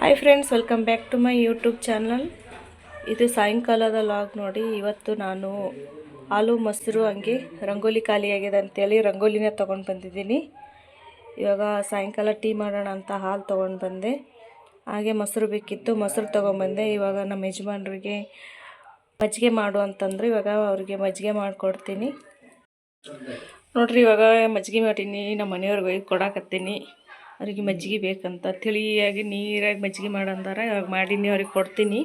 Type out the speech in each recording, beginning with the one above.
Hi friends welcome back to my YouTube channel ಇದು ಸಾಯಂಕಾಲದ log ನೋಡಿ, ಇವತ್ತು ನಾನು ಹಾಲು, ಮೊಸರು, ಹಂಗೆ ರಂಗೋಲಿ ಖಾಲಿಯಾಗಿದೆ ಅಂತೇಳಿ ರಂಗೋಲಿನ ತೊಗೊಂಡು ಬಂದಿದ್ದೀನಿ. ಇವಾಗ ಸಾಯಂಕಾಲ ಟೀ ಮಾಡೋಣ ಅಂತ ಹಾಲು ತೊಗೊಂಡು ಬಂದೆ. ಹಾಗೆ ಮೊಸರು ಬೇಕಿತ್ತು, ಮೊಸರು ತೊಗೊಂಬಂದೆ ಇವಾಗ ನಮ್ಮ ಯಜಮಾನ್ರಿಗೆ ಮಜ್ಜಿಗೆ ಮಾಡು ಅಂತಂದ್ರೆ, ಇವಾಗ ಅವ್ರಿಗೆ ಮಜ್ಜಿಗೆ ಮಾಡಿಕೊಡ್ತೀನಿ. ನೋಡ್ರಿ, ಇವಾಗ ಮಜ್ಜಿಗೆ ಮಾಡೀನಿ ನಮ್ಮ ಮನೆಯವ್ರಿಗೆ ಒಯ್ದು ಕೊಡಾಕತ್ತೀನಿ. ಅವ್ರಿಗೆ ಮಜ್ಜಿಗೆ ಬೇಕಂತ ತಿಳಿಯಾಗಿ ನೀರಾಗಿ ಮಜ್ಜಿಗೆ ಮಾಡಂದಾರ ಇವಾಗ ಮಾಡೀನಿ, ಅವ್ರಿಗೆ ಕೊಡ್ತೀನಿ.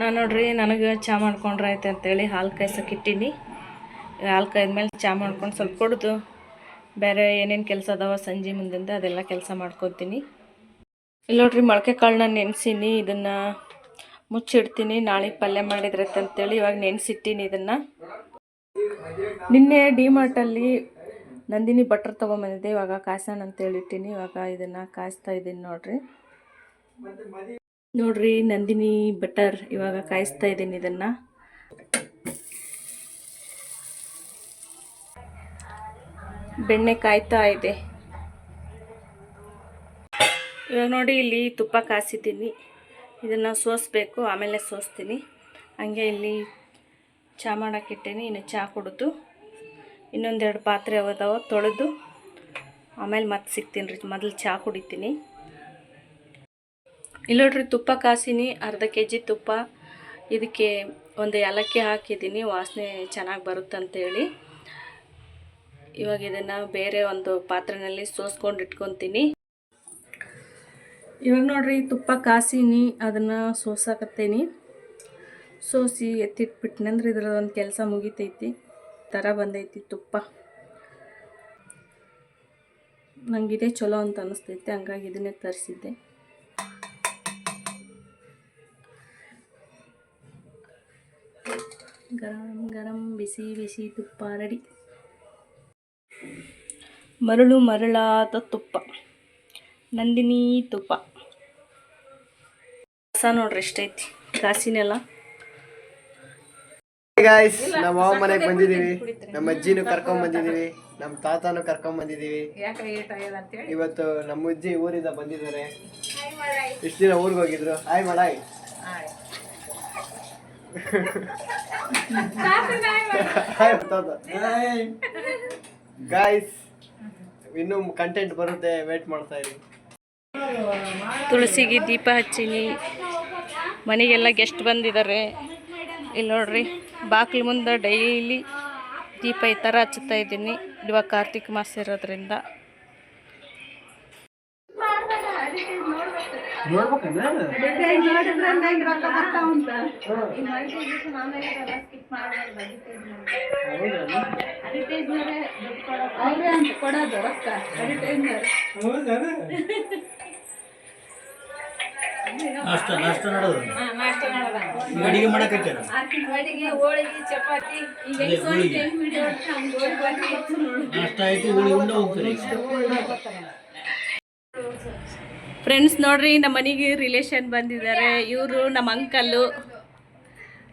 ನಾನು ನೋಡ್ರಿ, ನನಗೆ ಚಹಾ ಮಾಡ್ಕೊಂಡ್ರೆ ಆಯ್ತು ಅಂತೇಳಿ ಹಾಲು ಕಾಯ್ಸಕ್ಕೆ ಇಟ್ಟೀನಿ. ಹಾಲು ಕಾಯ್ದ್ಮೇಲೆ ಚಹಾ ಮಾಡ್ಕೊಂಡು ಸ್ವಲ್ಪ ಕೊಡ್ದು ಬೇರೆ ಏನೇನು ಕೆಲಸ ಅದಾವ ಸಂಜೆ ಮುಂದಿಂದ ಅದೆಲ್ಲ ಕೆಲಸ ಮಾಡ್ಕೊತೀನಿ. ಇಲ್ಲಿ ನೋಡ್ರಿ ಮೊಳಕೆ ಕಾಳನ್ನ ನೆನೆಸೀನಿ, ಇದನ್ನು ಮುಚ್ಚಿಡ್ತೀನಿ. ನಾಳೆ ಪಲ್ಯ ಮಾಡಿದ್ರೈತೆ ಅಂತೇಳಿ ಇವಾಗ ನೆನೆಸಿಟ್ಟೀನಿ ಇದನ್ನು. ನಿನ್ನೆ ಡಿಮಾರ್ಟಲ್ಲಿ ನಂದಿನಿ ಬಟ್ರ್ ತೊಗೊಂಬಂದಿದ್ದೆ. ಇವಾಗ ಕಾಯ್ಸೋಣ ಅಂತೇಳಿ ಇಟ್ಟೀನಿ ಇವಾಗ ಇದನ್ನು ಕಾಯಿಸ್ತಾ ಇದ್ದೀನಿ ನೋಡ್ರಿ. ನೋಡ್ರಿ, ನಂದಿನಿ ಬಟರ್ ಇವಾಗ ಕಾಯಿಸ್ತಾ ಇದ್ದೀನಿ ಇದನ್ನು. ಬೆಣ್ಣೆ ಕಾಯ್ತಾ ಇದೆ. ಇವಾಗ ನೋಡಿ, ಇಲ್ಲಿ ತುಪ್ಪ ಕಾಸಿದ್ದೀನಿ ಇದನ್ನು ಸೋಸಬೇಕು. ಆಮೇಲೆ ಸೋಸ್ತೀನಿ. ಹಂಗೆ ಇಲ್ಲಿ ಚಹಾ ಮಾಡೋಕ್ಕಿಟ್ಟೇನಿ ಇನ್ನು ಚಹಾ ಕುಡಿದು. ಇನ್ನೊಂದೆರಡು ಪಾತ್ರೆ ಅದಾವ ತೊಳೆದು ಆಮೇಲೆ ಮತ್ತೆ ಸಿಗ್ತೀನಿ ರೀ, ಮೊದಲು ಚಹಾ ಕುಡಿತೀನಿ. ಇಲ್ಲ ನೋಡ್ರಿ ತುಪ್ಪ ಕಾಸಿನಿ, ಅರ್ಧ ಕೆ ಜಿ ತುಪ್ಪ, ಇದಕ್ಕೆ ಒಂದು ಏಲಕ್ಕಿ ಹಾಕಿದ್ದೀನಿ, ವಾಸನೆ ಚೆನ್ನಾಗಿ ಬರುತ್ತಂತೇಳಿ. ಇವಾಗ ಇದನ್ನು ಬೇರೆ ಒಂದು ಪಾತ್ರೆಯಲ್ಲಿ ಸೋಸ್ಕೊಂಡು ಇಟ್ಕೊತೀನಿ. ಇವಾಗ ನೋಡ್ರಿ ತುಪ್ಪ ಕಾಸಿನಿ, ಅದನ್ನು ಸೋಸಾಕತ್ತೀನಿ. ಸೋಸಿ ಎತ್ತಿಟ್ಬಿಟ್ನಂದ್ರೆ ಇದ್ರದ್ದು ಇದ್ರ ಒಂದು ಕೆಲಸ ಮುಗಿತೈತಿ. ಥರ ಬಂದೈತಿ ತುಪ್ಪ. ನಂಗೆ ಇದೇ ಚಲೋ ಅಂತ ಅನಿಸ್ತೈತೆ, ಹಂಗಾಗಿ ಇದನ್ನೇ ತರಿಸಿದ್ದೆ. ಗರಂ ಗರಂ ಬಿಸಿ ಬಿಸಿ ತುಪ್ಪ ರೆಡಿ. ಮರಳು ಮರಳಾದ ತುಪ್ಪ, ನಂದಿನಿ ತುಪ್ಪ. ಕಸ ನೋಡ್ರಿ ಇಷ್ಟೈತಿ ಕಾಸಿನೆಲ್ಲ ಗಾಯ್ಸ್ ನಮ್ಮ ಮಾವ ಮನೆಗೆ ಬಂದಿದೀವಿ. ನಮ್ಮ ಅಜ್ಜಿನೂ ಕರ್ಕೊಂಡ್ ಬಂದಿದೀವಿ. ನಮ್ಮ ತಾತನೂ ಕರ್ಕೊಂಡ್ ಬಂದಿದೀವಿ. ಇವತ್ತು ನಮ್ಮ ಅಜ್ಜಿ ಊರಿಂದ ಬಂದಿದ್ದಾರೆ. ಇಷ್ಟು ದಿನ ಊರಿಗೆ ಹೋಗಿದ್ರು. ಹಾಯ್ ಮಾಡಾಯ್ ಗಾಯ್ಸ್ ಇನ್ನು ಕಂಟೆಂಟ್ ಬರುತ್ತೆ. ವೇಟ್ ಮಾಡ್ತಾ ಇರಿ. ತುಳಸಿಗೆ ದೀಪ ಹಚ್ಚಿನಿ. ಮನೆಗೆಲ್ಲ ಗೆಸ್ಟ್ ಬಂದಿದ್ದಾರೆ. ಇಲ್ಲಿ ನೋಡ್ರಿ ಬಾಕ್ಲ ಮುಂದೆ ಡೈಲಿ ದೀಪ ಈ ಥರ ಹಚ್ಚುತ್ತಾ ಇದ್ದೀನಿ. ಇವಾಗ ಕಾರ್ತಿಕ್ ಮಾಸ ಇರೋದ್ರಿಂದ. ನಾಷ್ಟ ನಾಷ್ಟ. ಅಡಿಗೆ ಆಯ್ತು ಹೋಳಿಗೆ ಉಂಡ ಹೋಗ್ತಾರೆ ಫ್ರೆಂಡ್ಸ್ ನೋಡ್ರಿ ನಮ್ಮ ಮನೆಗೆ ರಿಲೇಷನ್ ಬಂದಿದ್ದಾರೆ. ಇವರು ನಮ್ಮ ಅಂಕಲ್ಲು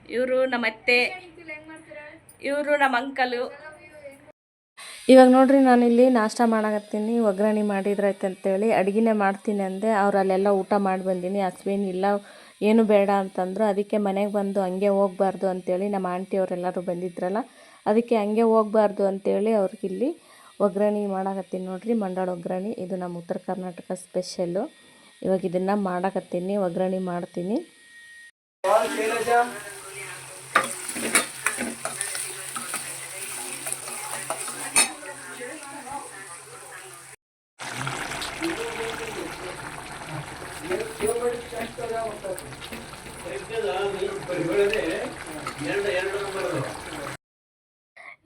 ಇವರು ನಮ್ಮ ಅತ್ತೆ. ಇವರು ನಮ್ಮ ಅಂಕಲು ಇವಾಗ ನೋಡ್ರಿ ನಾನಿಲ್ಲಿ ನಾಷ್ಟ ಮಾಡಕತ್ತೀನಿ, ಒಗ್ಗರಣೆ ಮಾಡಿದ್ರಾಯ್ತು ಅಂತೇಳಿ. ಅಡುಗೆನೇ ಮಾಡ್ತೀನಿ ಅಂದೆ, ಅವ್ರು ಅಲ್ಲೆಲ್ಲ ಊಟ ಮಾಡಿ ಬಂದೀನಿ. ಹಸ್ಬೇನ್ ಇಲ್ಲ, ಏನು ಬೇಡ ಅಂತಂದ್ರು, ಅದಕ್ಕೆ ಮನೆಗೆ ಬಂದು ಹಂಗೆ ಹೋಗ್ಬಾರ್ದು ಅಂತೇಳಿ ನಮ್ಮ ಆಂಟಿಯವರೆಲ್ಲರೂ ಬಂದಿದ್ರಲ್ಲ, ಅದಕ್ಕೆ ಹಂಗೆ ಹೋಗ್ಬಾರ್ದು ಅಂತೇಳಿ ಅವ್ರಿಗೆ ಇಲ್ಲಿ ಒಗ್ಗರಣೆ ಮಾಡಕತ್ತೀನಿ ನೋಡ್ರಿ. ಮಂಡಾಳ ಒಗ್ಗರಣೆ, ಇದು ನಮ್ಮ ಉತ್ತರ ಕರ್ನಾಟಕ ಸ್ಪೆಷಲ್ಲು. ಇವಾಗ ಇದನ್ನು ಮಾಡಕತ್ತೀನಿ, ಒಗ್ಗರಣೆ ಮಾಡ್ತೀನಿ.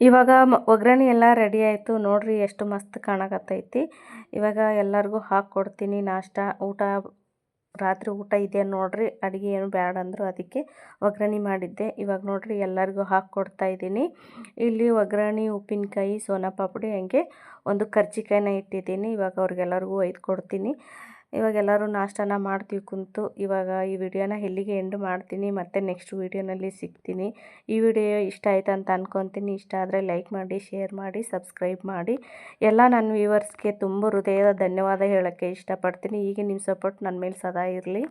ಇವಾಗ ಒಗ್ಗರಣೆ ಎಲ್ಲ ರೆಡಿ ಆಯಿತು. ನೋಡ್ರಿ ಎಷ್ಟು ಮಸ್ತ್ ಕಾಣಕತ್ತೈತಿ. ಇವಾಗ ಎಲ್ಲರಿಗೂ ಹಾಕ್ಕೊಡ್ತೀನಿ ನಾಷ್ಟ, ಊಟ, ರಾತ್ರಿ ಊಟ ಇದೆ ನೋಡ್ರಿ. ಅಡುಗೆ ಏನು ಬೇಡ ಅಂದರು ಅದಕ್ಕೆ ಒಗ್ಗರಣೆ ಮಾಡಿದ್ದೆ. ಇವಾಗ ನೋಡ್ರಿ ಎಲ್ಲರಿಗೂ ಹಾಕ್ಕೊಡ್ತಾ ಇದ್ದೀನಿ. ಇಲ್ಲಿ ಒಗ್ಗರಣೆ, ಉಪ್ಪಿನಕಾಯಿ, ಸೋನಾ ಪಾಪಡಿ ಹಂಗೆ ಒಂದು ಕರ್ಜಿಕಾಯಿನ ಇಟ್ಟಿದ್ದೀನಿ. ಇವಾಗ ಅವ್ರಿಗೆಲ್ಲರಿಗೂ ಒಯ್ದು ಕೊಡ್ತೀನಿ. ಇವಾಗ ಎಲ್ಲರೂ ನಾಷ್ಟನ ಮಾಡ್ತೀವಿ ಕುಂತು. ಇವಾಗ ಈ ವಿಡಿಯೋನ ಇಲ್ಲಿಗೆ ಎಂಡ್ ಮಾಡ್ತೀನಿ. ಮತ್ತೆ ನೆಕ್ಸ್ಟ್ ವಿಡಿಯೋನಲ್ಲಿ ಸಿಗ್ತೀನಿ. ಈ ವಿಡಿಯೋ ಇಷ್ಟ ಆಯ್ತು ಅಂತ ಅಂದ್ಕೊತೀನಿ ಇಷ್ಟ ಆದರೆ ಲೈಕ್ ಮಾಡಿ ಶೇರ್ ಮಾಡಿ ಸಬ್ಸ್ಕ್ರೈಬ್ ಮಾಡಿ. ಎಲ್ಲ ನನ್ನ ವ್ಯೂವರ್ಸ್ಗೆ ತುಂಬ ಹೃದಯದ ಧನ್ಯವಾದ ಹೇಳೋಕ್ಕೆ ಇಷ್ಟಪಡ್ತೀನಿ. ಈಗ ನಿಮ್ಮ ಸಪೋರ್ಟ್ ನನ್ನ ಮೇಲೆ ಸದಾ ಇರಲಿ.